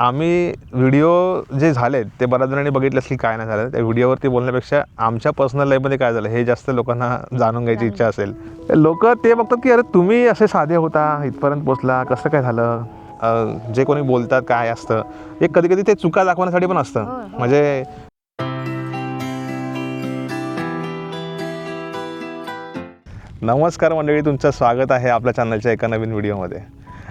आम्ही व्हिडिओ जे झालेत ते बऱ्याच जणांनी बघितले असतील काय नाही झालं. त्या व्हिडिओवरती बोलण्यापेक्षा आमच्या पर्सनल लाईफमध्ये काय झालं हे जास्त लोकांना जाणून घ्यायची इच्छा असेल. लोक ते बघतात की अरे तुम्ही असे साधे होता इथपर्यंत पोचला कसं काय झालं? जे कोणी बोलतात काय असतं एक कधी कधी ते चुका दाखवण्यासाठी पण असतं. म्हणजे नमस्कार मंडळी तुमचं स्वागत आहे आपल्या चॅनलच्या एका नवीन व्हिडिओमध्ये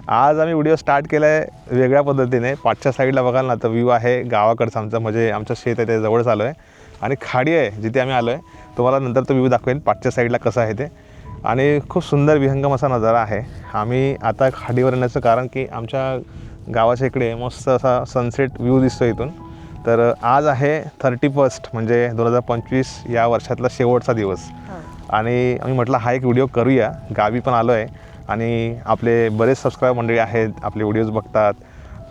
आज आम्ही व्हिडिओ स्टार्ट केला आहे वेगळ्या पद्धतीने. पाठच्या साईडला बघाल ना तर व्ह्यू आहे गावाकडचा आमचं म्हणजे आमचं शेत आहे ते जवळच आलो आहे आणि खाडी आहे जिथे आम्ही आलो आहे तुम्हाला नंतर तो व्ह्यू दाखवेन पाठच्या साईडला कसं आहे ते. आणि खूप सुंदर विहंगम असा नजारा आहे. आम्ही आता खाडीवर येण्याचं कारण की आमच्या गावाच्या इकडे मस्त असा सनसेट व्ह्यू दिसतो इथून. तर आज आहे थर्टी फर्स्ट म्हणजे दोन हजार पंचवीस या वर्षातला शेवटचा दिवस. आणि आम्ही म्हटलं हा एक व्हिडिओ करूया. गावी पण आलो आहे आणि आपले बरेच सबस्क्राईब मंडळी आहेत आपले व्हिडिओज बघतात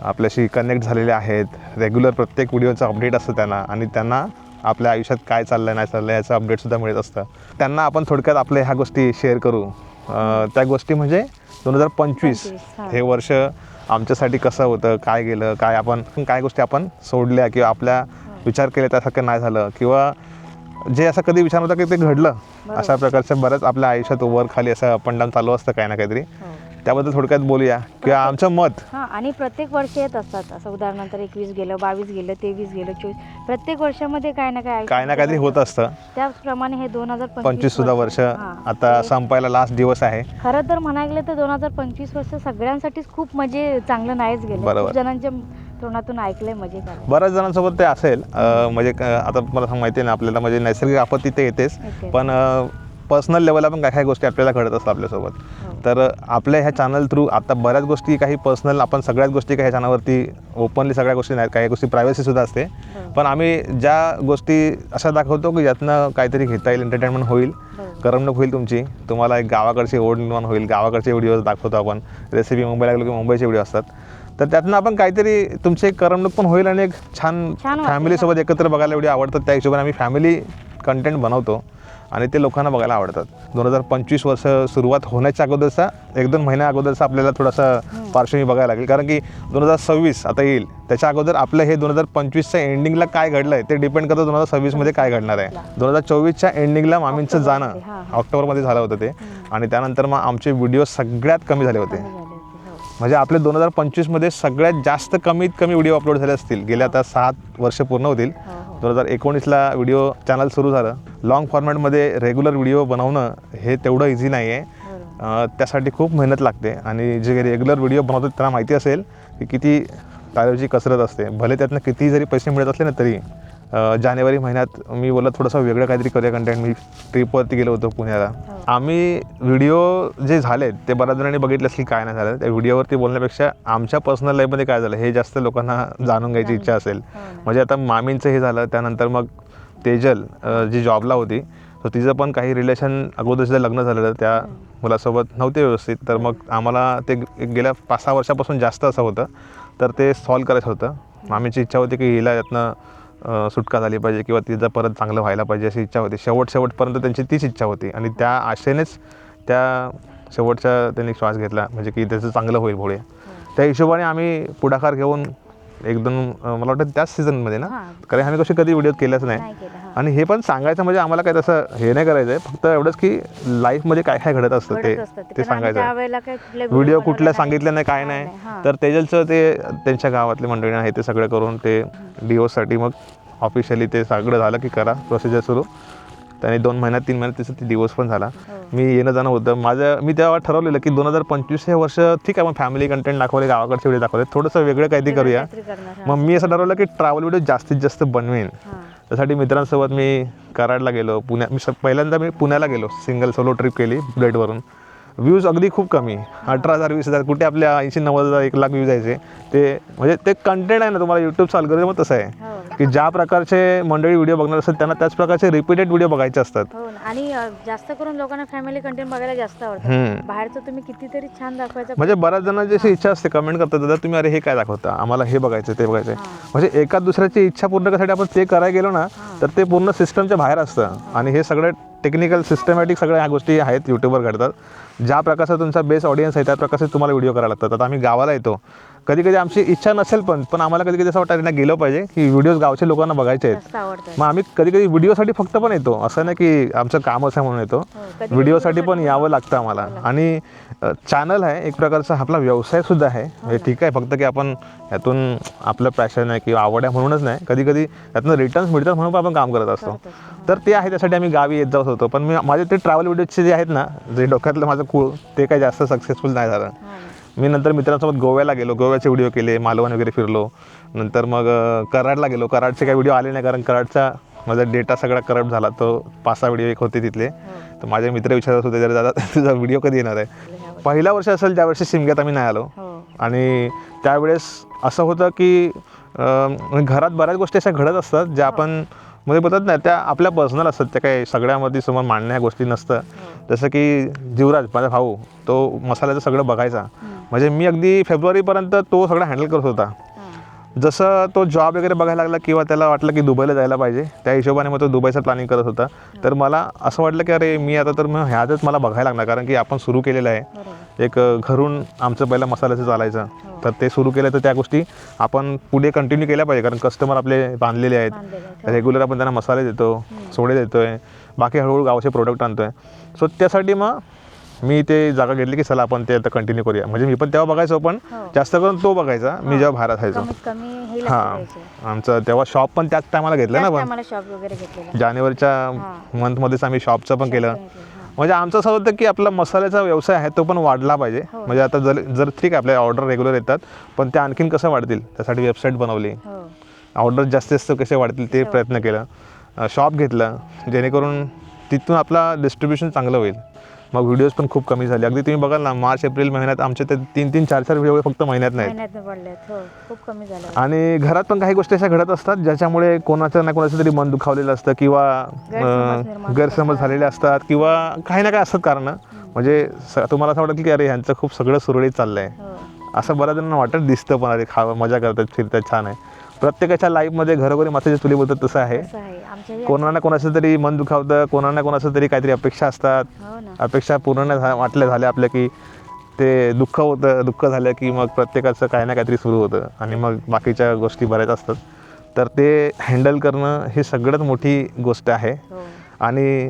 आपल्याशी कनेक्ट झालेले आहेत. रेग्युलर प्रत्येक व्हिडिओचं अपडेट असतं त्यांना आणि त्यांना आपल्या आयुष्यात काय चाललं आहे नाही चाललं आहे याचं अपडेटसुद्धा मिळत असतं. त्यांना आपण थोडक्यात आपल्या ह्या गोष्टी शेअर करू. त्या गोष्टी म्हणजे दोन हजार पंचवीस 25, हां. हे वर्ष आमच्यासाठी कसं होतं काय गेलं काय आपण काय गोष्टी आपण सोडल्या किंवा आपल्या विचार केले त्यासारखं नाही झालं किंवा जे असं कधी विचार होता की ते घडलं अशा प्रकारच्या बऱ्याच आपल्या आयुष्यात वर खाली असं अप डाऊन चालू असतं काही ना काहीतरी. त्याबद्दल थोडक्यात बोलूया. किंवा आमचं मत. हा आणि प्रत्येक वर्ष येत असतात. असं उदाहरणार्थ एकवीस गेलं बावीस गेलं तेवीस गेलं चोवीस प्रत्येक वर्षामध्ये काय ना काय काय ना काहीतरी होत असतं. त्याचप्रमाणे हे दोन हजार पंचवीस सुद्धा वर्ष आता संपायला लास्ट दिवस आहे. खरं तर म्हणायला गेलं तर दोन हजार पंचवीस वर्ष सगळ्यांसाठीच खूप म्हणजे चांगलं नाहीच गेलं. बरोबर. जणांच्या तोंडातून ऐकलंय मजे झालं बऱ्याच जणांसोबत ते असेल. अं, म्हणजे क- आता मला सांग माहिती आहे ना आपल्याला म्हणजे नैसर्गिक आपत्ती ते येतेच. येते. पण पर्सनल लेवलला पण काही काही गोष्टी आपल्याला घडत असतात आपल्यासोबत. हो. तर अ, आपल्या ह्या चॅनल थ्रू आता बऱ्याच गोष्टी काही पर्सनल आपण सगळ्याच गोष्टी काही ह्या चॅनलवरती ओपनली सगळ्या गोष्टी नाही काही गोष्टी प्रायव्हसीसुद्धा असते. बरोबर. पण आम्ही ज्या गोष्टी अशा दाखवतो की ज्यातनं काहीतरी घेता येईल एंटरटेनमेंट होईल बरोबर. करमणूक होईल तुमची. तुम्हाला एक गावाकडची ओढ निर्माण होईल. गावाकडचे व्हिडिओज दाखवतो आपण. रेसिपी मुंबईला गेलो की मुंबईचे व्हिडिओ असतात. तर त्यातनं आपण काहीतरी तुमची करमणूक पण होईल आणि एक छान छान वाटेल. फॅमिलीसोबत एकत्र बघायला एवढी आवडतात. त्या हिशोबाने आम्ही फॅमिली कंटेंट बनवतो आणि ते लोकांना बघायला आवडतात. दोन हजार पंचवीस वर्ष सुरुवात होण्याच्या अगोदरचा एक दोन महिन्या अगोदरचा आपल्याला थोडासा पार्श्वभूमी बघायला लागेल. कारण की दोन हजार सव्वीस आता येईल. त्याच्या अगोदर आपलं हे दोन हजार पंचवीसच्या एंडिंगला काय घडलं आहे ते डिपेंड करतं दोन हजार सव्वीसमध्ये काय घडणार आहे. दोन हजार चोवीसच्या एंडिंगला मामींचं जाणं. ऑक्टोबरमध्ये, हां. झालं होतं ते. आणि त्यानंतर मग आमचे व्हिडिओ सगळ्यात कमी झाले होते. हो. म्हणजे आपले दोन हजार पंचवीसमध्ये सगळ्यात जास्त कमीत कमी व्हिडिओ अपलोड झाले असतील. गेले आता सात वर्ष पूर्ण होतील. हो, हो. दोन हजार एकोणीसला व्हिडिओ चॅनल सुरू झालं. लॉंग फॉर्मॅटमध्ये रेग्युलर व्हिडिओ बनवणं हे तेवढं इझी नाही आहे त्यासाठी खूप मेहनत लागते. आणि जे रेग्युलर व्हिडिओ बनवतात त्यांना माहिती असेल की किती तारेवरची कसरत असते. भले त्यातनं किती जरी पैसे मिळत असले ना तरी. जानेवारी महिन्यात मी बोललं थोडंसं वेगळं काहीतरी करूया कंटेंट मी ट्रिपवरती गेलो होतो पुण्याला. हो. आम्ही व्हिडिओ जे झालेत ते बऱ्याच जणांनी बघितले असतील काय नाही झालं. त्या व्हिडिओवरती बोलण्यापेक्षा आमच्या पर्सनल लाईफमध्ये काय झालं हे जास्त लोकांना जाणून घ्यायची इच्छा असेल. हो. म्हणजे आता मामींचं हे झालं त्यानंतर मग तेजल जी जॉबला होती तर तिचं पण काही रिलेशन अगोदरचं लग्न झालेलं त्या मुलासोबत नव्हते व्यवस्थित. तर मग आम्हाला ते गेल्या पाच सहा वर्षापासून जास्त असं होतं. तर ते सॉल्व करायचं होतं. मामीची इच्छा होती की हिला यातनं सुटका झाली पाहिजे किंवा तिचं परत चांगलं व्हायला पाहिजे अशी इच्छा होती. शेवट शेवटपर्यंत त्यांची तीच इच्छा होती. आणि त्या आशेनेच त्या शेवटचा त्यांनी श्वास घेतला. म्हणजे की त्याचं चांगलं होईल भोळे. त्या हिशोबाने आम्ही पुढाकार घेऊन एक दोन मला वाटतं त्याच सीझनमध्ये ना. कारण आम्ही कशी कधी व्हिडिओ केल्याच नाही. आणि हे पण सांगायचं म्हणजे आम्हाला काय तसं हे नाही करायचं आहे फक्त एवढंच की लाईफमध्ये काय काय घडत असतं ते. ते सांगायचं व्हिडिओ कुठल्या बनवले सांगितलं नाही काय नाही. तर तेजलचं ते त्यांच्या गावातले मंडळी आहे ते सगळं करून ते डिवोर्ससाठी मग ऑफिशियली ते सगळं झालं की करा प्रोसिजर सुरू त्याने दोन महिन्यात तीन महिन्यात तिचं डिवोर्स पण झाला. हो. मी येणं जाणं होतं. माझं मी तेव्हा ठरवलेलं की दोन हजार पंचवीस हे वर्ष ठीक आहे मग फॅमिली कंटेंट दाखवले गावाकडचे व्हिडिओ दाखवले. थोडंसं वेगळं काहीतरी करूया. मग मी असं ठरवलं की ट्रॅव्हल व्हिडिओ जास्तीत जास्त बनवेन. त्यासाठी मित्रांसोबत मी कराडला गेलो. पुण्या मी पहिल्यांदा मी पुण्याला गेलो. सिंगल सोलो ट्रिप केली बुलेटवरून व्ह्यूज अगदी खूप कमी. अठरा हजार वीस हजार कुठे आपल्या ऐंशी नव्वद हजार एक लाख व्ह्यूज यायचे. ते म्हणजे ते कंटेंट आहे ना तुम्हाला यूट्यूब चालू मग तसं आहे. हो. की ज्या प्रकारचे मंडळी व्हिडिओ बघणार असतात त्यांना त्याच प्रकारचे रिपीटेड व्हिडिओ बघायचे असतात. हो. आणि जास्त करून लोकांना फॅमिली कंटेंट बघायला जास्त आवडतं. बाहेरचं तुम्ही कितीतरी छान दाखवायचं म्हणजे बऱ्याच जणांची अशी इच्छा असते कमेंट करतात दादा तुम्ही अरे हे काय दाखवता? आम्हाला हे बघायचं ते बघायचं. म्हणजे एका दुसऱ्याची इच्छा पूर्ण करण्यासाठी आपण ते करायला गेलो ना तर ते पूर्ण सिस्टमच्या बाहेर असतं. आणि हे सगळं टेक्निकल सिस्टमॅटिक सगळ्या ह्या गोष्टी आहेत यूट्यूबवर घडतात. ज्या प्रकारचा तुमचा बेस ऑडियन्स आहे त्या प्रकारचे तुम्हाला व्हिडिओ करायला लागतात. आता आम्ही गावाला येतो. कधी कधी आमची इच्छा नसेल पण पण आम्हाला कधी कधी असं वाटतं ना गेलं पाहिजे की व्हिडिओज गावच्या लोकांना बघायचे आहेत. मग आम्ही कधी कधी व्हिडिओसाठी फक्त पण येतो. असं नाही की आमचं कामच आहे म्हणून येतो. हो, व्हिडिओसाठी पण यावं लागतं आम्हाला. आणि चॅनल आहे एक प्रकारचा आपला व्यवसाय सुद्धा आहे. म्हणजे ठीक आहे फक्त की आपण यातून आपलं पॅशन आहे किंवा आवड आहे म्हणूनच नाही. कधी कधी त्यातनं रिटर्न्स मिळतात म्हणून पण आपण काम करत असतो. तर ते आहे त्यासाठी आम्ही गावी येत जात होतो. पण मी माझे ते ट्रॅव्हल व्हिडिओचे जे आहेत ना जे डोक्यातलं माझं कूळ ते काही जास्त सक्सेसफुल नाही झालं. हो. मी नंतर मित्रांसोबत गोव्याला गेलो. गोव्याचे व्हिडिओ केले मालवण वगैरे फिरलो. नंतर मग कराडला गेलो. कराडचे काही व्हिडिओ आले नाही कारण कराडचा माझा डेटा सगळा करप्ट झाला. तो पाच सहा व्हिडिओ एक होते तिथले. हो. तर माझे मित्र विचारत होते जर दादा तुझा व्हिडिओ कधी येणार आहे. पहिला वर्ष असेल ज्या वर्षी शिमग्यात आम्ही नाही आलो. हो. आणि त्यावेळेस असं होतं की घरात बऱ्याच गोष्टी अशा घडत असतात ज्या आपण म्हणजे बोलतात ना त्या आपल्या पर्सनल असतात त्या काही सगळ्यामध्ये समोर मांडण्या गोष्टी नसतं. जसं की जीवराज माझा भाऊ तो मसाल्याचं सगळं बघायचा. म्हणजे मी अगदी फेब्रुवारीपर्यंत तो सगळं हँडल करत होता. जसं तो जॉब वगैरे बघायला लागला किंवा त्याला वाटलं की दुबईला जायला पाहिजे त्या हिशोबाने मग तो दुबईचं प्लॅनिंग करत होता. तर मला असं वाटलं की अरे मी आता तर मग ह्यातच मला बघायला लागणार कारण की आपण सुरू केलेलं आहे. एक घरून आमचं पहिलं मसाल्याचं चालायचं हो. तर ते सुरू केलं तर त्या गोष्टी आपण पुढे कंटिन्यू केल्या पाहिजे कारण कस्टमर आपले बांधलेले आहेत आहे. हो. रेग्युलर आपण त्यांना मसाले देतो सोडे देतोय बाकी हळूहळू गावाचे प्रोडक्ट आणतोय सो त्यासाठी मग मी ते जागा घेतली की चला आपण ते आता कंटिन्यू करूया म्हणजे मी पण तेव्हा बघायचो पण हो. जास्त करून तो बघायचा मी जेव्हा बाहेर असायचो हे. आमचं तेव्हा शॉप पण त्याच टायमाला घेतलं ना पण जानेवारीच्या. मंथमध्येच आम्ही शॉपचं पण केलं. म्हणजे आमचं असं होतं की आपला मसाल्याचा व्यवसाय आहे तो पण वाढला पाहिजे. हो. म्हणजे आता जर जर ठीक आहे आपल्या ऑर्डर रेग्युलर येतात पण त्या आणखीन कसं वाढतील? त्यासाठी वेबसाईट बनवली. हो. ऑर्डर जास्तीत जास्त कसे वाढतील ते प्रयत्न केलं. शॉप घेतलं. जेणेकरून तिथून आपला डिस्ट्रीब्युशन चांगलं होईल. मग व्हिडिओज पण खूप कमी झाले. अगदी तुम्ही बघाल ना मार्च एप्रिल महिन्यात आमचे ते तीन तीन चार चार व्हिडिओ फक्त महिन्यात पडल्यात हो खूप कमी झालं. आणि घरात पण काही गोष्टी अशा घडत असतात ज्याच्यामुळे कोणाचं ना कोणाचं तरी मन दुखावलेलं असतं किंवा गैरसमज अं. झालेले असतात किंवा काही ना काही असतात कारण. म्हणजे स- तुम्हाला असं वाटतं की अरे ह्यांचं खूप सगळं सुरळीत चाललंय. हो. असं बऱ्याच जणांना वाटत दिसतं पण अरे खा मजा करतात फिरतात छान आहे. प्रत्येकाच्या लाईफमध्ये घरोघरी माथ्याची चुली बोलतात तसं आहे. असं आहे. कोणाला ना कोणाचं तरी मन दुखावतं कोणाला ना कोणाचं तरी काहीतरी अपेक्षा असतात. हो ना. अपेक्षा पूर्ण नाही झा- वाटल्या झाल्या आपल्या की ते दुःख होतं दुःख झालं की मग प्रत्येकाचं काही ना काहीतरी सुरू होतं आणि मग बाकीच्या गोष्टी बऱ्याच असतात. तर ते हँडल करणं ही सगळ्यात मोठी गोष्ट आहे. हो. आणि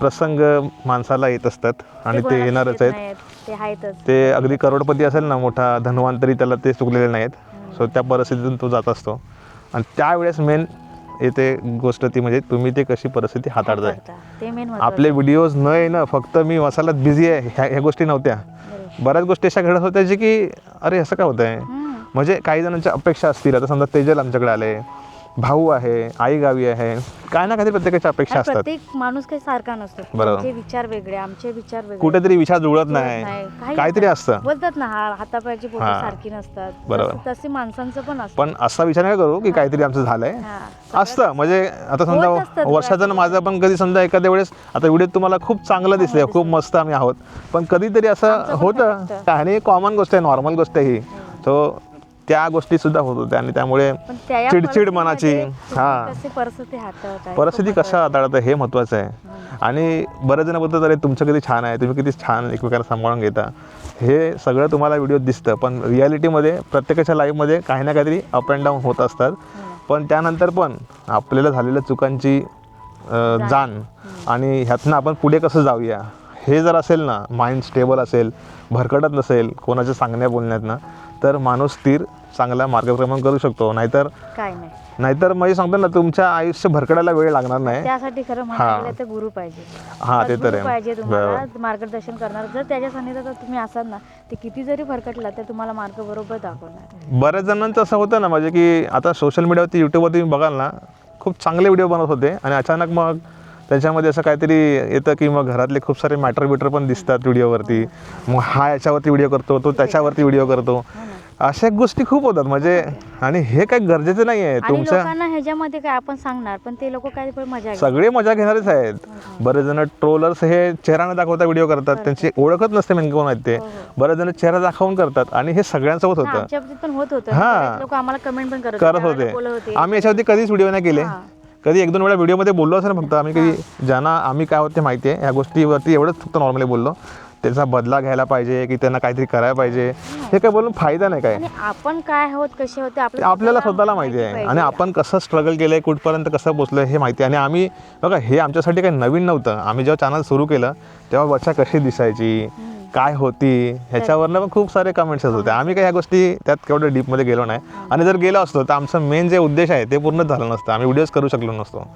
प्रसंग माणसाला येत असतात आणि ते कोणाला येणारच आहेत. नाहीत, ते आहेतच. ते अगदी करोडपती असेल ना मोठा धनवान तरी त्याला ते चुकलेले नाहीत. सो त्या परिस्थितीतून तो जात असतो. आणि त्यावेळेस मेन येते गोष्ट ती म्हणजे तुम्ही ते कशी परिस्थिती हाताळताय. आपले व्हिडिओज न येणं फक्त मी मसाल्यात बिझी आहे ह्या ह्या गोष्टी नव्हत्या. बऱ्याच गोष्टी अशा घडत होत्या जे की अरे असं काय होत आहे म्हणजे काही जणांच्या अपेक्षा असतील. आता समजा तेजल आमच्याकडे आले भाऊ आहे आई गावी आहे. काय ना काहीतरी प्रत्येकाच्या अपेक्षा असतात. प्रत्येक माणूस काही सारखा नसतो. बरोबर. त्यांचे विचार वेगळे आमचे विचार वेगळे. कुठेतरी विचार जुळत नाही. नाही. काही काहीतरी. असतं. बोलतात ना हा हातापायची पोट हां. सारखी नसतात. बरोबर. तसं- तसे माणसांचं पण असतं. पण असा विचार नाही करू की काहीतरी आमचं झालंय. हां. असतं. म्हणजे आता होत समजा वर्षाचं माझं पण कधी समजा एखाद्या वेळेस आता व्हिडिओ तुम्हाला खूप चांगलं दिसतंय खूप मस्त आम्ही आहोत. पण कधीतरी असं आमचं पण होतं. खटकतं. आणि कॉमन गोष्ट आहे नॉर्मल गोष्ट आहे ही. सो त्या गोष्टी सुद्धा होत होत्या आणि त्यामुळे चिडचिड मनाची हां. परिस्थिती कशा हाताळतं हे महत्त्वाचं आहे. आणि बरेच जण बोलतात अरे तुमचं किती छान आहे तुम्ही किती छान एकमेकांना सांभाळून घेता. हे सगळं तुम्हाला व्हिडिओ दिसतं पण रियालिटीमध्ये प्रत्येकाच्या लाईफमध्ये काही ना काहीतरी अप अँड डाऊन होत असतात. पण त्यानंतर पण आपल्याला झालेल्या चुकांची जाण. आणि ह्यातनं आपण पुढे कसं जाऊया हे जर असेल ना माइंड स्टेबल असेल भरकटत नसेल कोणाच्या सांगण्या बोलण्यातनं तर माणूस स्थिर चांगला मार्गक्रमण करू शकतो. नाहीतर काय नाही. नाहीतर म्हणजे सांगतो ना तुमच्या आयुष्य भरकडायला वेळ लागणार नाही. त्यासाठी खरं हां. म्हणायला गेलं तर गुरु पाहिजे. हा ते तर आहे. पाहिजे तुम्हाला. मार्गदर्शन करणार. जर त्याच्या सानिध्यात तुम्ही असाल ना ते किती जरी भरकटला तर तुम्हाला मार्ग बरोबर दाखवणार बऱ्याच जणांचं असं होतं ना म्हणजे की आता सोशल मीडियावरती यूट्यूबवरती तुम्ही बघाल ना खूप चांगले व्हिडिओ बनवत होते आणि अचानक मग त्याच्यामध्ये असं काहीतरी येतं की मग घरातले खूप सारे मॅटर बिटर पण दिसतात व्हिडिओवरती. मग हा याच्यावरती व्हिडिओ करतो तो त्याच्यावरती व्हिडिओ करतो. हो अशा गोष्टी खूप होतात. म्हणजे आणि हे काही गरजेचं नाही आहे. तुमच्या ह्याच्यामध्ये काय आपण सांगणार पण ते लोक काय मजा सगळे मजा घेणारेच आहेत. बरेच जण ट्रोलर्स हे चेहरा न दाखवता व्हिडिओ करतात. त्यांची ओळखच नसते नेमकं कोण आहेत ते. हो, हो. बरेच जण चेहरा दाखवून करतात आणि हे सगळ्यांसोबत होतं. पण होत होतं. हां. लोक आम्हाला कमेंट पण करत होते. आम्ही याच्यावरती कधीच व्हिडिओ नाही केले. हां. कधी एक दोन वेळा व्हिडिओमध्ये बोललो असं ना फक्त आम्ही कधी ज्यांना आम्ही काय आहोत ते माहिती आहे या गोष्टीवरती एवढंच फक्त नॉर्मली बोललो. त्याचा बदला घ्यायला पाहिजे की त्यांना काहीतरी करायला पाहिजे. हे. काय बोलून फायदा नाही काय? आपण काय आहोत कसे होते आपल्याला स्वतःला माहिती आहे आणि आपण कसं स्ट्रगल केलं आहे कुठपर्यंत कसं पोचलं हे माहिती आहे आणि आम्ही बघा हे आमच्यासाठी काही नवीन नव्हतं. आम्ही जेव्हा चॅनल सुरू केलं तेव्हा वर्षा कशी दिसायची? काय होती ह्याच्यावरनं पण खूप सारे कमेंट्स येत होते. आम्ही काही ह्या गोष्टी त्यात केवढं डीपमध्ये गेलो नाही. आणि जर गेलो असतो तर आमचं मेन जे उद्देश आहे ते पूर्ण झालं नसतं. आम्ही व्हिडिओज करू शकलो नसतो.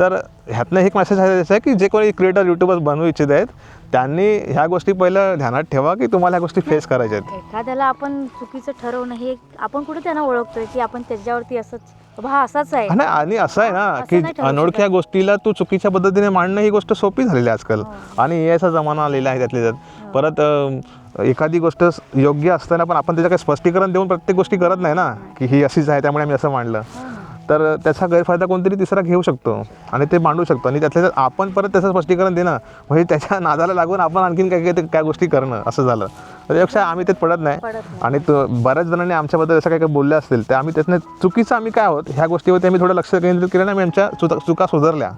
तर ह्यातनं एक मेसेज आहे की जे कोणी क्रिएटर युट्यूबर्स बनवू इच्छित आहेत त्यांनी ह्या गोष्टी पहिलं ध्यानात ठेवा की तुम्हाला ह्या गोष्टी फेस करायच्या आहेत. एखाद्याला आपण चुकीचं ठरवणं हे आपण कुठे त्यांना ओळखतोय की आपण त्याच्यावरती असंच हा असाच आहे. आणि आणि असं आहे ना असं की नाही ठरवू अनोळख्या गोष्टीला तू चुकीच्या पद्धतीने मांडणं ही गोष्ट सोपी झालेली आहे आजकाल. आणि याचा जमाना आलेला आहे त्यातल्या त्यात. परत अं, एखादी गोष्ट योग्य असताना पण आपण त्याचं काही स्पष्टीकरण देऊन प्रत्येक गोष्टी करत नाही ना की ही अशीच आहे त्यामुळे आम्ही असं मांडलं. तर त्याचा गैरफायदा कोणतरी तिसरा घेऊ शकतो आणि ते मांडू शकतो. आणि त्यातल्या त्यात आपण परत त्याचं स्पष्टीकरण देणं म्हणजे त्याच्या नादाला लागून आपण आणखीन काही काही काय गोष्टी करणं असं झालं. त्यापेक्षा आम्ही त्यात पडत नाही. आणि तो बऱ्याच जणांनी आमच्याबद्दल असं काही काही बोलले असतील ते आम्ही त्यातनं चुकीचं आम्ही काय आहोत ह्या गोष्टीवरती आम्ही थोडं लक्ष केंद्रित केलं आणि आम्ही आमच्या चुका चुका सुधारल्या.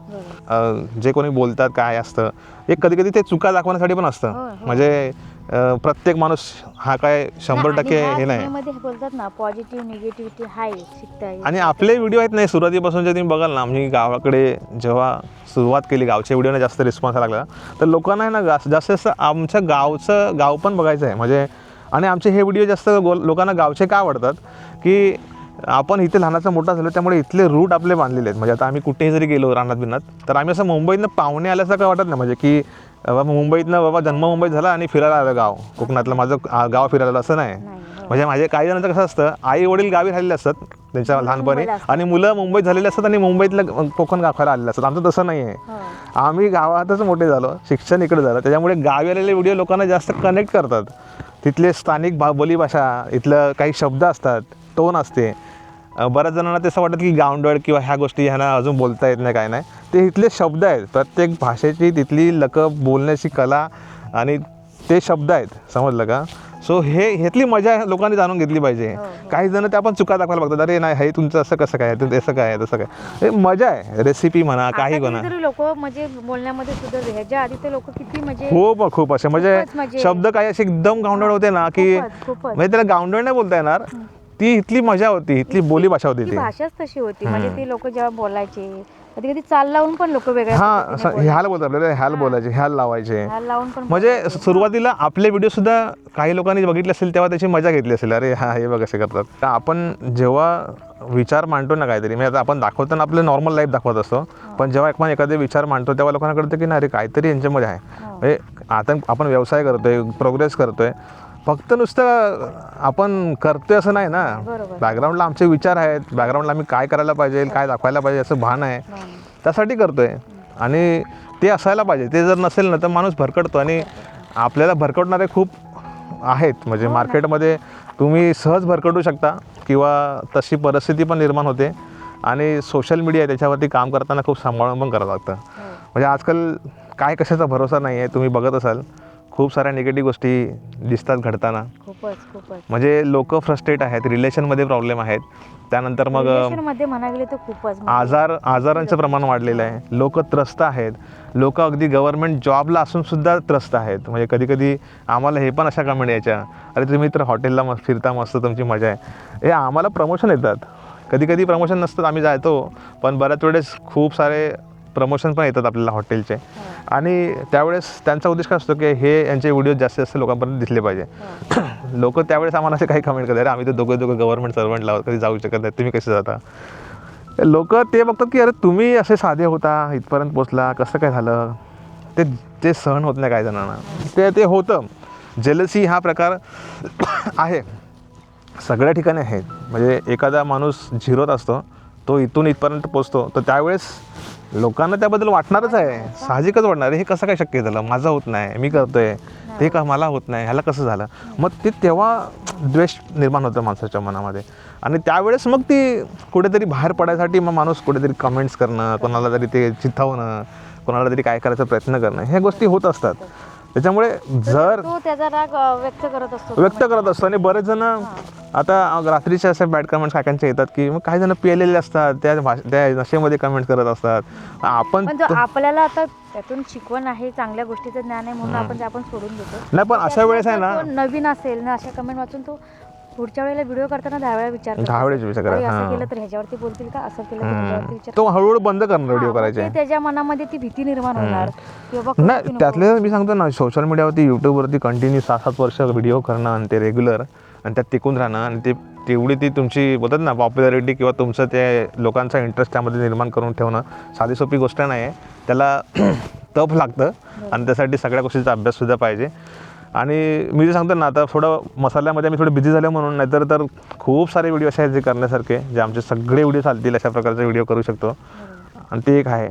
जे कोणी बोलतात काय असतं एक कधी कधी ते चुका दाखवण्यासाठी पण असतं. म्हणजे प्रत्येक माणूस हा काय शंभर टक्के हे नाही. बोलतात ना पॉझिटिव्ह निगेटिव्हिटी हाय शिकता येईल. आणि आपले व्हिडिओ आहेत नाही सुरुवातीपासून जे तुम्ही बघाल ना आम्ही गावाकडे जेव्हा सुरुवात केली गावच्या व्हिडिओने जास्त रिस्पॉन्स लागला तर लोकांना आहे ना जास्त जास्त जास्त आमच्या गावचं गाव पण बघायचं आहे. म्हणजे आणि आमचे हे व्हिडिओ जास्त लोकांना गावचे का आवडतात? की आपण इथे लहानाचा मोठा झालो त्यामुळे इथले रूट आपले बांधलेले आहेत. म्हणजे आता आम्ही कुठेही जरी गेलो रानात बिनात तर आम्ही असं मुंबईतनं पाहुणे आल्यासारखं वाटत नाही. म्हणजे की बाबा मुंबईतनं बाबा जन्म मुंबईत झाला आणि फिरायला आलं गाव कोकणातलं. माझं गाव फिरायला आलं असं नाही. म्हणजे माझे काही जणांचं कसं असतं आई वडील गावी राहिलेले असतात त्यांच्या लहानपणी. आणि मुलं मुंबईत झालेले असतात आणि मुंबईतलं कोकण गावाला आलेले असतात. आमचं तसं नाही आहे हो. आम्ही गावातच मोठे झालो शिक्षण इकडे झालं. त्याच्यामुळे गावी आलेले व्हिडिओ लोकांना जास्त कनेक्ट करतात. तिथले स्थानिक भा बोलीभाषा इथलं काही शब्द असतात टोन असते. बऱ्याच जणांना ते असं वाटतं की गावंडळ किंवा ह्या गोष्टी ह्यांना अजून बोलता येत नाही काय नाही. ते इथले शब्द आहेत. प्रत्येक भाषेची तिथली लकब बोलण्याची कला आणि ते शब्द आहेत. समजलं का? सो हे ह्यातली मजा लोकांनी जाणून घेतली पाहिजे. हो. काही जण ते आपण चुका दाखवायला बघतात. अरे नाही हे तुमचं असं कसं काय असं काय तसं काय मजा आहे. रेसिपी म्हणा काही म्हणा. लोक म्हणजे बोलण्यामध्ये ह्याच्या आधी ते लोक किती म्हणजे खूप खूप असे. म्हणजे म्हणजे- शब्द काही असे एकदम गावंडळ होते ना की. म्हणजे त्याला गावंडळ नाही बोलता येणार. ती इथली मजा होती इथली बोली भाषा होती ती ती. भाषाच तशी होती. म्हणजे ती लोक जेव्हा बोलायचे कधी कधी चाल लावून पण लोक वेगळ्या हा असं. ह्याला बोलतात आपल्याला ह्याला बोलायचे ह्याला लावायचे. लावून पण म्हणजे सुरुवातीला आपले व्हिडिओ सुद्धा काही लोकांनी बघितले असेल तेव्हा त्याची मजा घेतली असेल. अरे हा हे बघ असे करतात. तर आपण जेव्हा विचार मांडतो ना काहीतरी म्हणजे आता आपण दाखवताना आपलं नॉर्मल लाईफ दाखवत असतो. पण जेव्हा आपण एखादे विचार मांडतो तेव्हा लोकांना कळतं की नाही अरे काहीतरी यांच्यामध्ये आहे. म्हणजे आता आपण व्यवसाय करतोय प्रोग्रेस करतोय. फक्त नुसतं आपण करतोय असं नाही ना. बरोबर. बॅकग्राऊंडला आमचे विचार आहेत. बॅकग्राऊंडला आम्ही काय करायला पाहिजे काय दाखवायला पाहिजे असं भान आहे. हो. त्यासाठी करतोय. आणि ते असायला पाहिजे. ते जर नसेल ना तर माणूस भरकडतो आणि आपल्याला भरकटणारे खूप आहेत. म्हणजे मार्केटमध्ये तुम्ही सहज भरकटू शकता किंवा तशी परिस्थिती पण निर्माण होते. आणि सोशल मीडिया त्याच्यावरती काम करताना खूप सांभाळून पण करावं लागतं. हो. म्हणजे आजकाल काय कशाचा भरोसा नाही आहे तुम्ही बघत असाल. खूप साऱ्या निगेटिव्ह गोष्टी दिसतात घडताना. खूपच खूपच. म्हणजे लोक फ्रस्ट्रेट आहेत रिलेशनमध्ये प्रॉब्लेम आहेत. त्यानंतर मग Relation मध्ये म्हणा गेले तर खूपच म्हणजे आजार आजारांचं प्रमाण वाढलेलं आहे. लोक त्रस्त आहेत. लोक अगदी गव्हर्नमेंट जॉबला असून सुद्धा त्रस्त आहेत. म्हणजे कधी कधी आम्हाला हे पण अशा कमेंट यायच्या. अरे तुम्ही तर हॉटेलला मस्त फिरता मस्त तुमची मजा आहे. हे आम्हाला प्रमोशन येतात. कधी कधी प्रमोशन नसतात आम्ही जातो पण बऱ्याच वेळेस खूप सारे प्रमोशन पण येतात आपल्याला हॉटेलचे. आणि त्यावेळेस त्यांचा उद्देश काय असतो की हे यांचे व्हिडिओ जास्तीत जास्त लोकांपर्यंत दिसले पाहिजे. लोक त्यावेळेस आम्हाला असे काही कमेंट करतात अरे आम्ही तर दोघं दोघं गव्हर्नमेंट सर्वंट लावत कधी जाऊ शकत नाही तुम्ही कसे जाता? लोक ते बघतात की अरे तुम्ही असे साधे होता इथपर्यंत पोचला कसं काय झालं? ते ते सहन होत नाही काही जणांना. ते ते होतं. जेलसी हा प्रकार आहे. सगळ्या ठिकाणी आहे. म्हणजे एखादा माणूस झिरोत असतो तो इथून इथपर्यंत पोचतो. तर त्यावेळेस लोकांना त्याबद्दल वाटणारच आहे. साहजिकच वाटणार. हे कसं काय शक्य झालं? माझं होत नाही. मी करतोय. ते का मला होत नाही. ह्याला कसं झालं? मग ते तेव्हा द्वेष निर्माण होतं माणसाच्या मनामध्ये. आणि त्यावेळेस मग ती कुठेतरी बाहेर पडायसाठी मग माणूस कुठेतरी कमेंट्स करणं कोणाला तरी ते चिथावणं कोणाला तरी काय करायचा प्रयत्न करणं ह्या गोष्टी होत असतात. त्याच्यामुळे जर तो त्याचा राग अं, व्यक्त करत असतो व्यक्त करत असतो आणि बरेच जण आता रात्रीचे असे बॅड कमेंट्स काकांचे येतात की मग काही जण पिलेले असतात त्या भाष त्या नशेमध्ये कमेंट करत असतात. आपण पण जो आपल्याला आता त्यातून शिकवण आहे चांगल्या गोष्टीचं ज्ञान आहे म्हणून आपण ते आपण सोडून देतो. नाही पण अशा वेळेस आहे ना तो नवीन असेल ना अशा कमेंट वाचून तो पुढच्या वेळेला व्हिडिओ करताना दहा वेळा विचार दहा वेळेस. विचार करा, अरे, असं हां. केलं तर ह्याच्यावरती बोलतील का? असं केलं तर ह्याच्यावरती विचार तो हळूहळू बंद करणं व्हिडिओ हां, मग करायचे. ते त्याच्या मनामध्ये ती भीती निर्माण होणार. की बाबा करू की नाही नको? त्यातले मी सांगतो ना सोशल मीडियावरती यूट्यूबवरती कंटिन्यू सहा सात वर्ष व्हिडिओ करणं आणि ते रेग्युलर आणि त्यात टिकून राहणं आणि ते तेवढी ती तुमची बोलतात ना पॉप्युलॅरिटी किंवा तुमचं ते लोकांचा इंटरेस्ट त्यामध्ये निर्माण करून ठेवणं साधी सोपी गोष्ट नाही आहे त्याला तप लागतं आणि त्यासाठी सगळ्या गोष्टीचा अभ्याससुद्धा पाहिजे. आणि मी जे सांगतो ना आता थोडं मसाल्यामध्ये मी थोडे बिझी झाले म्हणून नाहीतर तर खूप सारे व्हिडिओ असे आहेत जे करण्यासारखे जे आमचे सगळे व्हिडिओ चालतील अशा प्रकारचे व्हिडिओ करू शकतो. आणि ते एक आहे.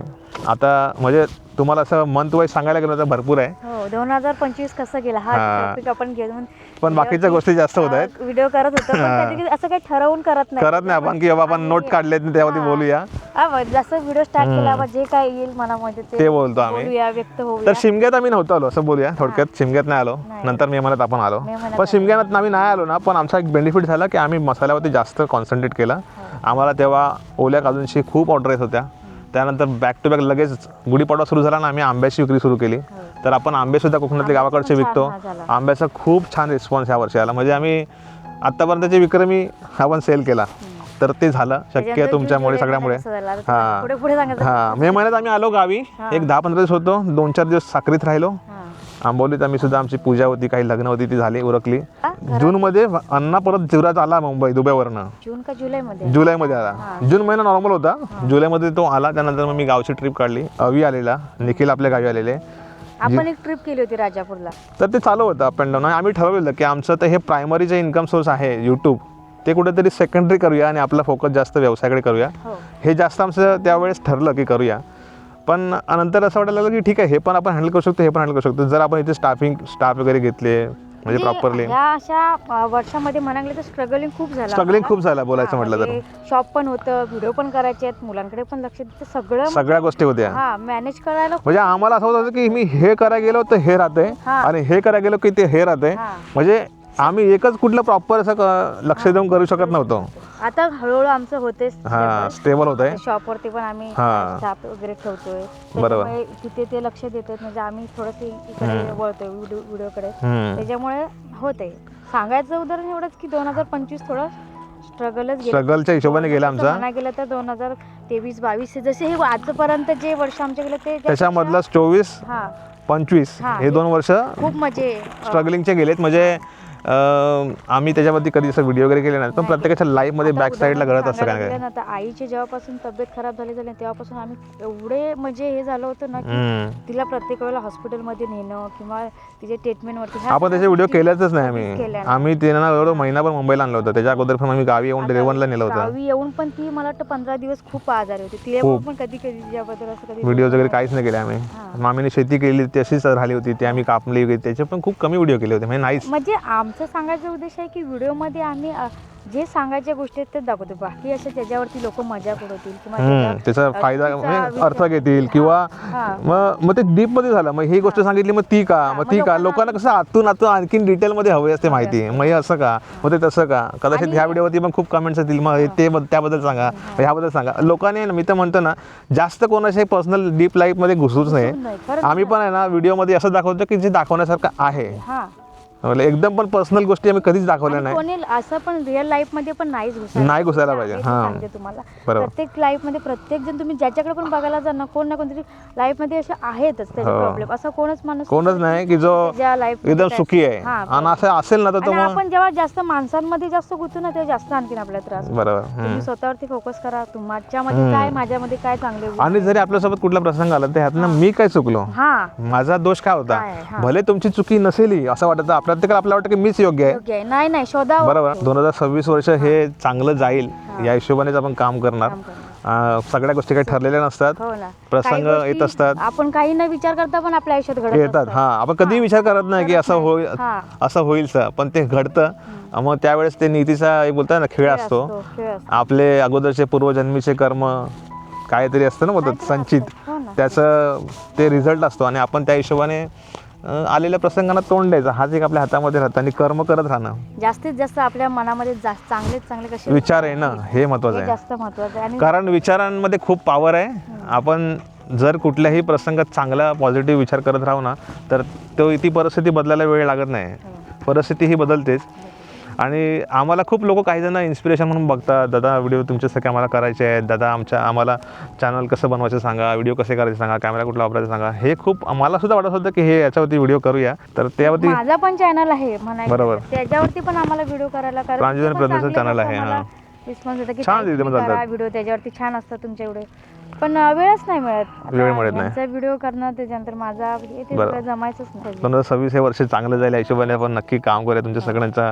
आता म्हणजे तुम्हाला असं मंथ वाईज सांगायला गेलं तर भरपूर आहे. हो दोन हजार पंचवीस कसं गेला? हा हां. टॉपिक आपण घेऊन पण बाकीच्या गोष्टी जास्त होत आहेत. व्हिडिओ करत होतो पण असं काही ठरवून करत नाही. करत नाही आपण की बाबा आपण नोट काढलेत त्यावरती हां. बोलूया. हा, मग जसं व्हिडिओ स्टार्ट केला जे काय येईल मनामध्ये ते बोलतो आम्ही. बोलूया व्यक्त तर होऊया शिमग्यात आम्ही नव्हतो आलो असं बोलूया थोडक्यात. शिमग्यात नाही आलो. नाही. नंतर मे महिन्यात आपण आलो. मे महिन्यात पण शिमग्यात आम्ही नाही आलो ना पण आमचा एक बेनिफिट झाला की आम्ही मसाल्यावरती जास्त कॉन्सन्ट्रेट केला. आम्हाला तेव्हा ओल्या काजूंची खूप ऑर्डर येत होत्या. त्यानंतर बॅक टू बॅक लगेच गुढीपाडवा सुरू झाला आणि आम्ही आंब्याची विक्री सुरू केली. तर आपण आंबेसुद्धा कोकणातले आंबा पण गावाकडचे विकतो. आंब्याचा खूप छान रिस्पॉन्स ह्या वर्षी आला. म्हणजे आम्ही आत्तापर्यंतचे विक्रमी आपण सेल केला. तर ते झालं. शक्य त्याच्यानंतर तुमच्यामुळे जून, सगळ्यामुळे. हां. हां. मे महिन्यात आम्ही आलो गावी. एक दहा पंधरा दिवस होतो. दोन चार दिवस साखरीत राहिलो. हां. आंबोलीत आम्ही सुद्धा आमची पूजा होती काही लग्न होती ती झाली उरकली. हा, जूनमध्ये अण्णा परत जिवरात आला मुंबई दुबईवरनं. जून का जुलै मध्ये जुलैमध्ये आला. जून महिना नॉर्मल होता. जुलैमध्ये तो आला त्यानंतर मग मी गावची ट्रिप काढली. अवी आलेला निखिल आपल्या गावी आलेले. आपण एक ट्रिप केली होती राजापूरला. तर ते चालू होतं अप अँड डाऊन आम्ही ठरवलेलं की आमचं तर हे प्रायमरी जे इन्कम सोर्स आहे यूट्यूब ते कुठेतरी सेकंडरी करूया आणि आपला फोकस जास्त व्यवसायाकडे करूया. हो. हे जास्त आमचं त्यावेळेस ठरलं की करूया. पण नंतर असं वाटायला लागलं की ठीक आहे हे पण आपण हँडल करू शकतो हे पण हँडल करू शकतो. जर आपण इथे स्टाफिंग स्टाफ वगैरे घेतले म्हणजे प्रॉपरली ह्या अशा अ, वर्षामध्ये म्हणाले तर स्ट्रगलिंग खूप झालं स्ट्रगलिंग खूप झालं बोलायचं म्हटलं तर. शॉप पण होतं व्हिडिओ पण करायचे आहेत मुलांकडे पण लक्ष द्यायचं सगळं सगळ्या गोष्टी होत्या. हा मॅनेज करायला म्हणजे आम्हाला असं होत की मी हे करायला गेलो तर हे राहते. आणि हे करायला गेलो की ते हे राहते. म्हणजे आम्ही एकच कुठलं प्रॉपर असं क- लक्ष देऊन करू शकत नव्हतो. आता हळूहळू आमचं होते हा स्टेबल होत आहे शॉपवरती पण आम्ही हा. वगैरे ठेवतोय. बरोबर. त्याच्यामुळे तिथे ते लक्ष देतात म्हणजे आम्ही थोडंसं इकडे वळतोय व्हिडिओ व्हिडिओकडे हम्म. त्याच्यामुळे होते सांगायचं उदाहरण एवढंच की दोन हजार पंचवीस थोडं स्ट्रगलच गेलं. स्ट्रगलच्या हिशोबाने गेला आमचा. म्हणा गेलं तर दोन हजार तेवीस बावीस जसे हे आजपर्यंत जे वर्ष आमचे गेले ते त्याच्यामधलं चोवीस हा. पंचवीस हा, हे दोन वर्ष खूप म्हणजे अ, स्ट्रगलिंगचे गेलेत. म्हणजे आम्ही त्याच्यावरती कधी असं व्हिडिओ वगैरे केले नाही. पण प्रत्येकाच्या लाईफमध्ये आता बॅक साईडला घडत असतं काय ना तर आईची जेव्हापासून तब्येत खराब झाली झाली तेव्हापासून आम्ही एवढे म्हणजे हे झालं होतं ना की. तिला प्रत्येक वेळेला हॉस्पिटलमध्ये नेणं किंवा तिच्या ट्रीटमेंटवरती आपण त्याचे व्हिडिओ केल्याच नाही आम्ही. आम्ही त्यांना एवढं महिनाभर मुंबईला आणलं होतं. त्याच्या अगोदर पण आम्ही गावी येऊन डेरेवनला नेलं होतं. गावी येऊन पण ती मला वाटतं पंधरा दिवस खूप आजारी होती. तिला. पण कधी कधी तिच्याबद्दल असं कधी व्हिडिओज वगैरे काहीच नाही केले आम्ही. मामीने शेती केली ती अशीच राहिली होती. ती आम्ही कापली वगैरे त्याचे पण खूप कमी व्हिडिओ केले होते. म्हणजे नाहीच. म्हणजे आमचं सांगायचा उद्देश आहे की व्हिडिओमध्ये आम्ही जे सांगायच्या गोष्टी आहेत ते दाखवतो. बाकी अशा त्याच्यावरती लोक मजा उडवतील किंवा त्याचा फायदा म्हणजे अर्थ घेतील किंवा. मग मग ते डीपमध्ये झालं. मग ही गोष्ट सांगितली मग ती का? मग ती का? लोकांना- कसं आतून आतून आणखीन डिटेल मध्ये हवी असते माहिती. मग हे असं का? मग ते तसं का? कदाचित ह्या व्हिडिओवरती पण खूप कमेंट्स येतील. मग ते बद- त्याबद्दल सांगा. ह्याबद्दल सांगा. लोकांनी मी तर म्हणतो ना जास्त कोणाच्या पर्सनल डीप लाईफमध्ये घुसूच नाही, आम्ही पण आहे ना व्हिडिओमध्ये असं दाखवतो की जे दाखवण्यासारखं आहे. हा. म्हणजे एकदम पण पर्सनल गोष्टी आम्ही कधीच दाखवल्या आणि नाही. कोणी असं पण रिअल लाईफमध्ये पण नाहीच घुसायला नाही घुसायला हे पाहिजे, मी हां. सांगते तुम्हाला. बरोबर. प्रत्येक लाईफमध्ये प्रत्येक जण तुम्ही ज्याच्याकडे पण बघायला जा ना कोण ना कोणतरी लाईफमध्ये असे आहेतच त्याचे हो. प्रॉब्लेम असं कोणच माणूस कोणच नाही की जो ज्या life एकदम मध्ये सुखी आहे. हां, आणि असं असेल ना तर तो आणि मग आपण जेव्हा जास्त माणसांमध्ये जास्त गुंतू ना तेव्हा जास्त आणखीन आपल्याला त्रास होतो. बरोबर. हम्म. तुम्ही स्वतःवरती फोकस करा. तुमच्यामध्ये काय माझ्यामध्ये काय चांगले गुण आणि जरी आपल्यासोबत कुठला प्रसंग आला तर ह्यातनं मी काय चुकलो? हा. माझा दोष काय होता? हा. भले तुमची चुकी नसेली असं वाटत प्रत्येकाला आपल्याला वाटतं की मीच योग्य आहे. योग्य आहे. नाही नाही शोधा बरोबर दोन हजार सव्वीस वर्ष हे चांगलं जाईल या हिशोबानेच आपण काम करणार. अं, सगळ्या गोष्टी काही ठरलेल्या नसतात. हो ना. प्रसंग गोष्टी येत असतात. आपण काही न विचार करता पण आपल्या आयुष्यात घडत येतात. असतात. हा. आपण कधी विचार करत नाही की असं होईल हा. असं होईल सर पण ते घडतं. मग त्यावेळेस ते नीतीचा एक बोलतात ना खेळ खेळ असतो. असतो, खेळ असतो. आपले अगोदरचे पूर्वजन्मीचे कर्म काहीतरी असतं ना बोलतात संचित. हो ना. त्याचं ते रिझल्ट असतो आणि आपण त्या हिशोबाने आलेल्या प्रसंगांना तोंड द्यायचं. हाच एक आपल्या हातामध्ये राहतं आणि कर्म करत राहणं. जास्तीत जास्त आपल्या मनामध्ये चांगले चांगले कसे विचार येणं हे महत्त्वाचं हे आहे. जास्त महत्वाचं आहे. आणि कारण विचारांमध्ये खूप पॉवर आहे. आपण जर कुठल्याही प्रसंगात चांगला पॉझिटिव्ह विचार करत राहू ना तर तो ती परिस्थिती बदलायला वेळ लागत नाही. परिस्थिती ही बदलतेच. आणि आम्हाला खूप लोक काही जण इन्स्पिरेशन म्हणून बघतात. दादा व्हिडिओ तुमच्यासारखे आम्हाला करायचे आहेत. दादा आमच्या आम्हाला चॅनल कसं बनवायचं सांगा? व्हिडिओ कसे करायचे सांगा? कॅमेरा कुठला वापरायचा सांगा? हे खूप मला सुद्धा वाटत होतं की हे याच्यावरती व्हिडिओ करूया. तर त्यावरती माझा पण चॅनल आहे बरोबर. त्याच्यावरती पण आम्हाला व्हिडिओ करायला कारण लोकं आहे. रिस्पॉन्स की छान व्हिडिओ त्याच्यावरती छान असतात तुमच्या व्हिडिओ पण वेळच नाही मिळत. वेळ मिळत नाही. व्हिडिओ करणं त्याच्यानंतर माझा हे ते बरं. सगळं जमायचंच नाही. दोन हजार सव्वीस हे वर्ष चांगलं जाईल या हिशोबाने आपण नक्की काम करूया. तुमच्या सगळ्यांचा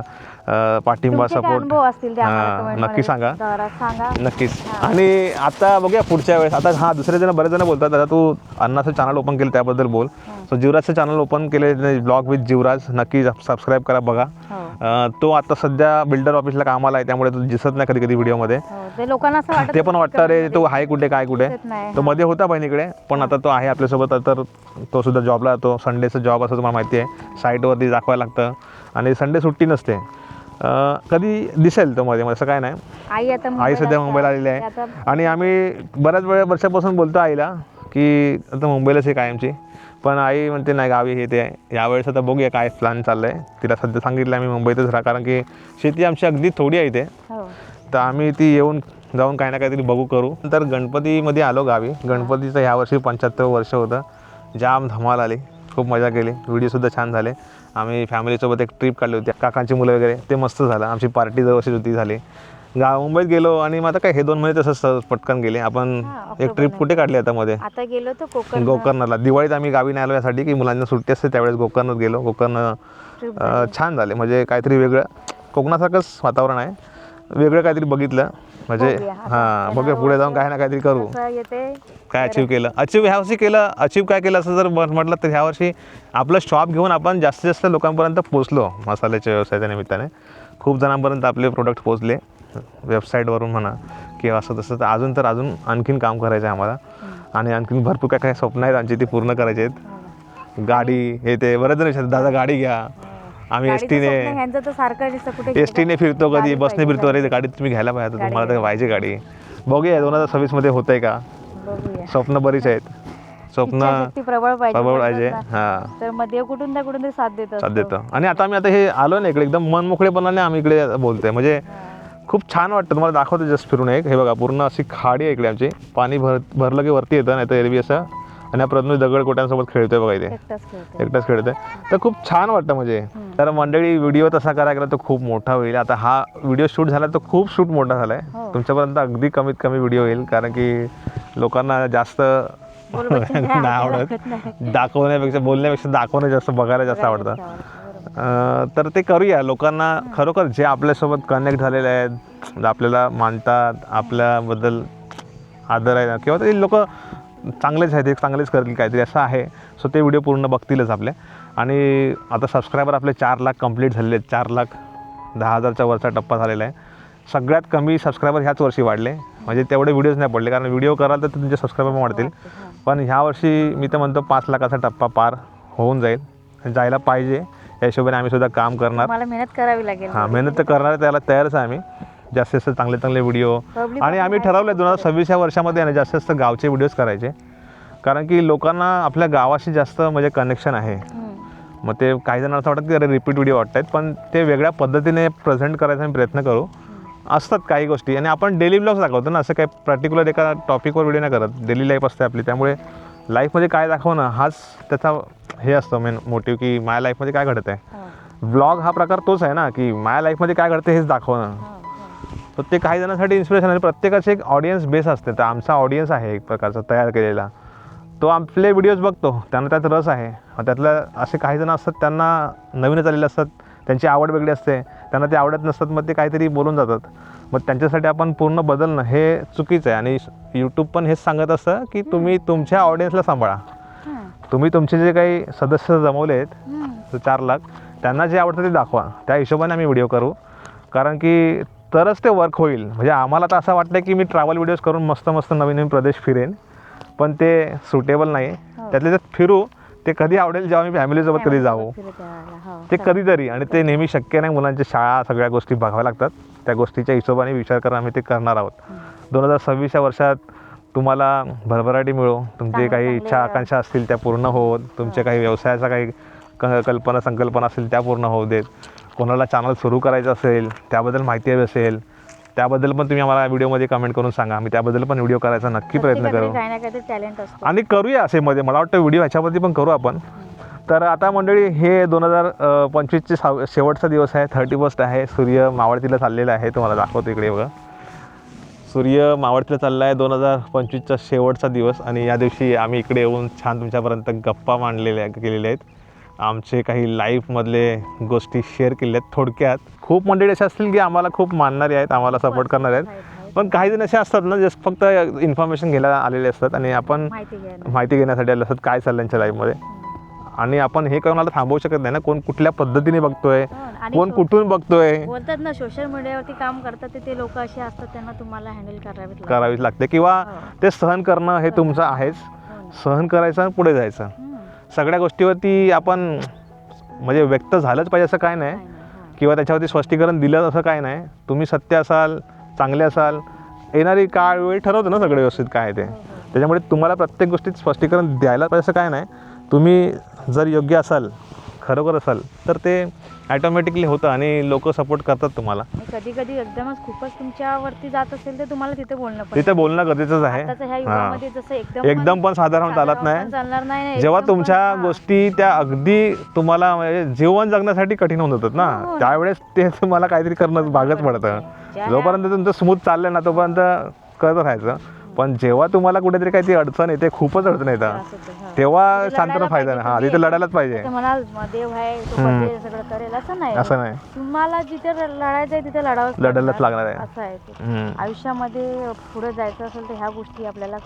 अं, पाठिंबा तुमचे काय सपोर्ट अनुभव असतील ते आम्हाला हां, comment नक्की सांगा. जरा सांगा. नक्कीच. आणि आता बघूया पुढच्या वेळेस. आता हा दुसरे जण बरेच जण बोलतात दादा तू अन्नाचं चॅनल ओपन केलं त्याबद्दल बोल. सो जीवराजचं चॅनल ओपन केले ब्लॉग विथ जीवराज नक्की सबस्क्राईब करा बघा. हो. अं, तो आता सध्या बिल्डर ऑफिसला कामाला आहे. त्यामुळे तो दिसत नाही कधी कधी व्हिडिओमध्ये हो ते लोकांना असं वाटत ते पण वाटतं रे तो आहे कुठे काय कुठे? दिसत नाही. तो मध्ये होता बहिणीकडे पण आता तो आहे आपल्यासोबत. तर तो सुद्धा जॉबला जातो संडेचं जॉब असं तुम्हाला माहिती आहे. साईटवरती दाखवायला लागतं. आणि संडे सुट्टी नसते. अं, कधी दिसेल तो मध्ये? असं काय नाही. आई आता आई मुंबईला सध्या. मुंबईला आलेली ते आहे आता आणि आम्ही बऱ्याच वेळ वर्षापासून बोलतो आईला की आता मुंबईलाच आहे कायमची. पण आई म्हणते नाही गावी हे ते यावेळेस आता बघूया काय प्लॅन चाललं आहे तिला सध्या सांगितलं आम्ही मुंबईतच राहा कारण की शेती आमची अगदी थोडी आहे इथे. हो. तर आम्ही ती येऊन जाऊन काही ना काहीतरी बघू करू. तर गणपतीमध्ये आलो गावी. गणपतीचं ह्यावर्षी पंच्याहत्तर वर्ष होतं. जाम धमाल आली. खूप मजा केली. व्हिडिओसुद्धा छान झाले. आम्ही फॅमिलीसोबत एक ट्रिप काढली होती. काकांची मुलं वगैरे ते मस्त झालं. आमची पार्टी जवळची होती झाली. गा मुंबईत गेलो आणि मग आता काय हे दोन महिने तसंच पटकन गेले. आपण एक ट्रिप कुठे काढली आता मध्ये आता गेलो तो कोकण गोकर्णला दिवाळीत आम्ही गावी नाही आलो यासाठी की मुलांना सुट्टी असते त्यावेळेस गोकर्णात गेलो. गोकर्ण छान झाले. म्हणजे काहीतरी वेगळं. कोकणासारखंच वातावरण आहे. वेगळं काहीतरी बघितलं. म्हणजे हां बघूया. पुढे जाऊन काही ना काहीतरी करू. काय अचीव केलं? अचीव ह्या वर्षी केलं. अचीव काय केलं असं जर म्हटलं तर ह्या वर्षी आपलं शॉप घेऊन आपण जास्तीत जास्त लोकांपर्यंत पोचलो मसाल्याच्या व्यवसायाच्या निमित्ताने. खूप जणांपर्यंत आपले प्रोडक्ट पोचले वेबसाईटवरून म्हणा किंवा असं तसं तर अजून तर अजून आणखीन काम करायचं आहे आम्हाला. आणि आणखीन भरपूर काय काय स्वप्न आहेत आमची ती पूर्ण करायची आहेत. गाडी हे ते बरेच जण विचारतात दादा गाडी घ्या. आम्ही एस टीने एस टीने फिरतो कधी बसने फिरतो. अरे गाडी तुम्ही घ्यायला पाहिजे तुम्हाला तर पाहिजे गाडी. बघूया दोन हजार सव्वीसमध्ये होतंय का? बघूया. स्वप्न बरीच आहेत. स्वप्न प्रबळ पाहिजे तर मग देव कुठून ना कुठून साथ देत साथ. देतं. आणि आता आम्ही आता हे आलो ना इकडे एकदम मन मोकळेपणाने आम्ही इकडे बोलतोय. म्हणजे खूप छान वाटतं. तुम्हाला दाखवतो जस्ट फिरून एक. हे बघा पूर्ण अशी खाडी आहे इकडे आमची. पाणी भर भरलं की वरती येतं नाही तर एरवी असं. आणि हा प्रज्ञ दगड कोट्यांसोबत खेळतोय बघा इथे. एकटाच खेळतो एकटाच खेळतोय. तर खूप छान वाटतं म्हणजे. तर मंडळी व्हिडिओ तसा करायला गेला तर खूप मोठा होईल. आता हा व्हिडिओ शूट झाला तर खूप शूट मोठा झाला आहे हो. तुमच्यापर्यंत अगदी कमीत कमी व्हिडिओ येईल कारण की लोकांना जास्त नाही. आवडत. दाखवण्यापेक्षा बोलण्यापेक्षा दाखवणं जास्त बघायला जास्त आवडतं. तर ते करूया. लोकांना खरोखर जे आपल्यासोबत कनेक्ट झालेले आहेत आपल्याला मानतात आपल्याबद्दल आदर आहे किंवा ते लोक चांगलेच आहेत एक चांगलेच करतील काहीतरी असं आहे. सो ते व्हिडिओ पूर्ण बघतीलच आपले. आणि आता सबस्क्रायबर आपले चार लाख कंप्लीट झालेले आहेत. चार लाख दहा हजारच्या वरचा टप्पा झालेला आहे. सगळ्यात कमी सबस्क्रायबर ह्याच वर्षी वाढले. म्हणजे तेवढे व्हिडिओज नाही पडले कारण व्हिडिओ कराल तर तुमचे सबस्क्रायबर वाढतील. पण ह्या वर्षी मी तर म्हणतो पाच लाखाचा टप्पा पार होऊन जाईल. जायला पाहिजे. या हिशोबाने आम्ही सुद्धा काम करणार. मला मेहनत करावी लागेल. हां मेहनत तर करणार त्याला तयारच आहे आम्ही. जास्तीत जास्त चांगले चांगले व्हिडिओ आणि आम्ही ठरवलं दोन हजार सव्वीस या वर्षामध्ये आहे ना जास्तीत जास्त गावचे व्हिडिओज करायचे. कारण की लोकांना आपल्या गावाशी जास्त म्हणजे कनेक्शन आहे. मग ते काही जणांना असं वाटतं की अरे रिपीट व्हिडिओ वाटत आहेत पण ते वेगळ्या पद्धतीने प्रेझेंट करायचा आम्ही प्रयत्न करू. असतात काही गोष्टी. आणि आपण डेली ब्लॉग्स दाखवतो ना असं काही पर्टिक्युलर एका टॉपिकवर व्हिडिओ नाही करत. डेली लाईफ असते आपली. त्यामुळे लाईफमध्ये काय दाखवणं हाच त्याचा हे असतं मेन मोटिव्ह की माझ्या लाईफमध्ये काय घडत आहे. ब्लॉग हा प्रकार तोच आहे ना की माझ्या लाईफमध्ये काय घडतं हेच दाखवणं. तर ते काही जणांसाठी इन्स्पिरेशन आहे. प्रत्येकाचे एक ऑडियन्स बेस असते. तर आमचा ऑडियन्स आहे एक प्रकारचा तयार केलेला. तो आपले व्हिडिओज बघतो. त्यांना त्यात रस आहे. मग त्यातल्या असे काही जण असतात त्यांना नवीनच आलेले असतात. त्यांची आवड वेगळी असते. त्यांना ते आवडत नसतात मग ते काहीतरी बोलून जातात. मग त्यांच्यासाठी आपण पूर्ण बदलणं हे चुकीचं आहे. आणि यूट्यूब पण हेच सांगत असतं की तुम्ही तुमच्या ऑडियन्सला सांभाळा. तुम्ही तुमचे जे काही सदस्य जमवले आहेत चार लाख त्यांना जे आवडतं ते दाखवा. त्या हिशोबाने आम्ही व्हिडिओ करू. कारण की तरच ते वर्क होईल. म्हणजे आम्हाला तर असं वाटतं की मी ट्रॅव्हल व्हिडिओज करून मस्त मस्त नवीन नवीन प्रदेश फिरेन. पण ते सुटेबल नाही. त्यातले त्यात फिरू ते कधी आवडेल जेव्हा मी फॅमिलीसोबत कधी जाऊ. हो. ते कधीतरी. आणि ते नेहमी शक्य नाही मुलांच्या शाळा सगळ्या गोष्टी बघाव्या लागतात. त्या गोष्टीच्या हिशोबाने विचार करून आम्ही ते करणार आहोत. दोन हजार सव्वीसच्या वर्षात तुम्हाला भरभराटी मिळो. तुमचे काही इच्छा आकांक्षा असतील त्या पूर्ण होत तुमच्या काही व्यवसायाचा काही क- कल्पना संकल्पना असतील त्या पूर्ण होऊ देत. कोणाला चॅनल सुरू करायचं असेल त्याबद्दल माहिती हवी असेल त्याबद्दल पण तुम्ही आम्हाला व्हिडिओमध्ये कमेंट करून सांगा. आम्ही त्याबद्दल पण व्हिडिओ करायचा नक्की प्रयत्न करू. काही ना काहीतरी टॅलेंट असतो. आणि करूया असे मध्ये. मला वाटतं व्हिडिओ ह्याच्यावरती पण करू आपण. तर आता मंडळी हे दोन हजार पंचवीसचे साव शेवटचा दिवस आहे. थर्टी फर्स्ट आहे. सूर्य मावळतीला चाललेला आहे. तुम्हाला दाखवतो इकडे बघा. सूर्य मावळतीला चालला आहे दोन हजार पंचवीसचा शेवटचा दिवस आणि या दिवशी आम्ही इकडे येऊन छान तुमच्यापर्यंत गप्पा मांडलेल्या केलेल्या आहेत. आमचे काही लाईफमधले गोष्टी शेअर केलेल्या आहेत थोडक्यात. खूप मंडळी असे असतील की आम्हाला खूप मानणारे आहेत आम्हाला सपोर्ट करणारे आहेत. पण काही जण असे असतात ना जस्ट फक्त इन्फॉर्मेशन घ्यायला आलेले असतात आणि आपण माहिती घेण्यासाठी आले असतात काय चाललं त्यांच्या लाईफमध्ये आणि आपण हे करून आता थांबवू शकत नाही ना कोण कुठल्या पद्धतीने बघतोय हो, आणि कोण सो- कुठून बघतोय बोलतात ना सोशल मीडियावरती काम करतात ते- ते लोक असे असतात त्यांना तुम्हाला हँडल करावेच लागतात. करावीच लागते किंवा हो. ते सहन करणं हे तुमचं आहेच हो ना. सहन करायचं आणि पुढे जायचं हम्म. सगळ्या गोष्टीवरती आपण म्हणजे व्यक्त झालंच पाहिजे असं काय नाही हा. किंवा त्याच्यावरती स्पष्टीकरण दिलं असं काय नाही तुम्ही सत्य असाल चांगले असाल येणारी काळ वेळ ठरवतो ना सगळं व्यवस्थित काय आहे ते. त्याच्यामुळे तुम्हाला प्रत्येक गोष्टीत स्पष्टीकरण द्यायला पाहिजे असं काय नाही तुम्ही जर योग्य असाल खरोखर असाल तर ते ॲटोमॅटिकली होतं आणि लोक सपोर्ट करतात तुम्हाला. कधी कधी एकदमच खूपच तुमच्यावरती जात असेल तर तुम्हाला तिथे बोलणं तिथे बोलणं गरजेचंच आहे. आताच्या ह्या हां. युगामध्ये जसं एकदम एकदम पण साधारण चालत साधारण नाही. पण चालणार नाही जेव्हा एकदम पण- तुमच्या हां. गोष्टी त्या अगदी तुम्हाला म्हणजे जीवन जगण्यासाठी कठीण होऊन जातात ना. हो ना. त्यावेळेस ते तुम्हाला काहीतरी करणं भागच पडतं. ज्या- जोपर्यंत तुमचं स्मूथ चाललं ना तोपर्यंत करत राहायचं. पण जेव्हा तुम्हाला कुठेतरी काहीतरी अडचण येते खूपच अडचण येतं त्रास होतो, हां. तेव्हा शांतपणे लढायला फायदा नाही हा. तिथे लढायलाच पाहिजे ते देव आहे तो सगळं करेल असं नाही असं नाही तुम्हाला जिथे लढायचं आहे तिथे लढावंच लढायलाच लागणार आहे. असं आहे ते. हम्म. आयुष्यामध्ये पुढे जायचं असेल तर ह्या गोष्टी आपल्याला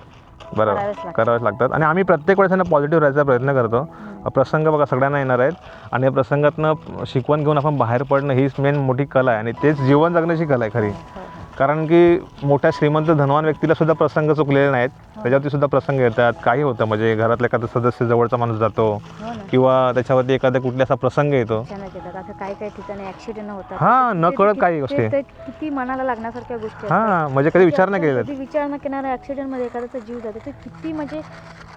बरोबर लागतात. करावेच लागतात आणि आम्ही प्रत्येक वेळेस त्यांना पॉझिटिव्ह राहायचा प्रयत्न करतो प्रसंग बघा सगळ्यांना येणार आहेत आणि या प्रसंगातनं शिकवण घेऊन आपण बाहेर पडणं हीच मेन मोठी कला आहे आणि तेच जीवन जगण्याची कला आहे खरी हो, हो. कारण की मोठ्या श्रीमंत धनवान व्यक्तीला सुद्धा प्रसंग चुकलेले नाहीत. त्याच्यावरती सुद्धा प्रसंग येतात. काही होतं. म्हणजे घरातला एखादा सदस्य जवळचा माणूस जातो हो ना. किंवा त्याच्यावरती एखादा कुठला असा प्रसंग येतो. अचानक येतात. असं काही काही ठिकाणी ऍक्सिडेंट होतात. हां, ते- नकळत ते- काही गोष्टी. ते किती मनाला लागण्यासारख्या गोष्टी हां म्हणजे कधी विचार नाही केलेला कधी विचार न करणाऱ्या ऍक्सिडेंटमध्ये एखाद्याचा जीव जातो. ते किती म्हणजे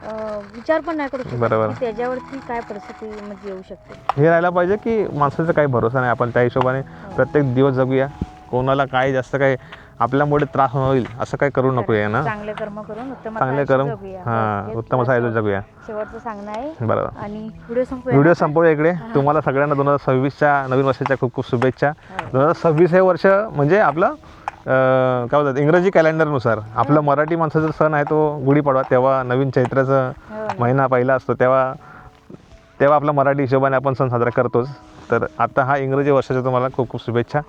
अं, विचार पण नाही करू शकत. बरोबर. की त्याच्यावरती काय परिस्थिती म्हणजे येऊ शकते? हे राहायला पाहिजे की माणसाचा काही भरोसा नाही. आपण त्या हिशोबाने प्रत्येक दिवस जगूया. कोणाला काही जास्त काही आपल्यामुळे त्रास होईल असं काही करू नको आहे ना? चांगले कर्म करून उत्तम चांगले कर्म हां उत्तम असा आयुष्य जगूया. शेवटचं सांगणं आहे. बरोबर. आणि व्हिडिओ संपूया व्हिडिओ संपवूया इकडे. तुम्हाला सगळ्यांना दोन हजार सव्वीसच्या नवीन वर्षाच्या खूप खूप शुभेच्छा. दोन हजार सव्वीस हे वर्ष म्हणजे आपलं काय बोलतात इंग्रजी कॅलेंडरनुसार. आपलं मराठी माणसाचा सण आहे तो गुढीपाडवा तेव्हा नवीन चैत्राचं हो. महिना पहिला असतो. तेव्हा तेव्हा आपला मराठी हिशोबाने आपण सण साजरा करतोच. तर आता हा इंग्रजी वर्षाच्या तुम्हाला खूप खूप शुभेच्छा.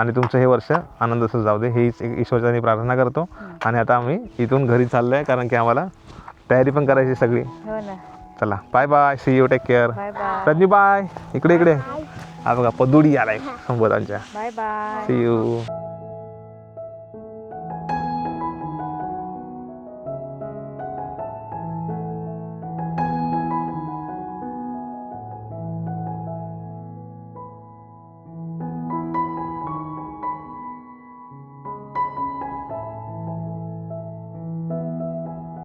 आणि तुमचं हे वर्ष आनंदाचं जाऊ दे. हीच एक ईश्वराने प्रार्थना करतो. आणि आता आम्ही इथून घरी चाललो आहे कारण की आम्हाला तयारी पण करायची सगळी. हो चला bye bye see you take care Rajani bye इकडे इकडे. हा बघा पदुडी आलाय संबोधांच्या. Bye bye see you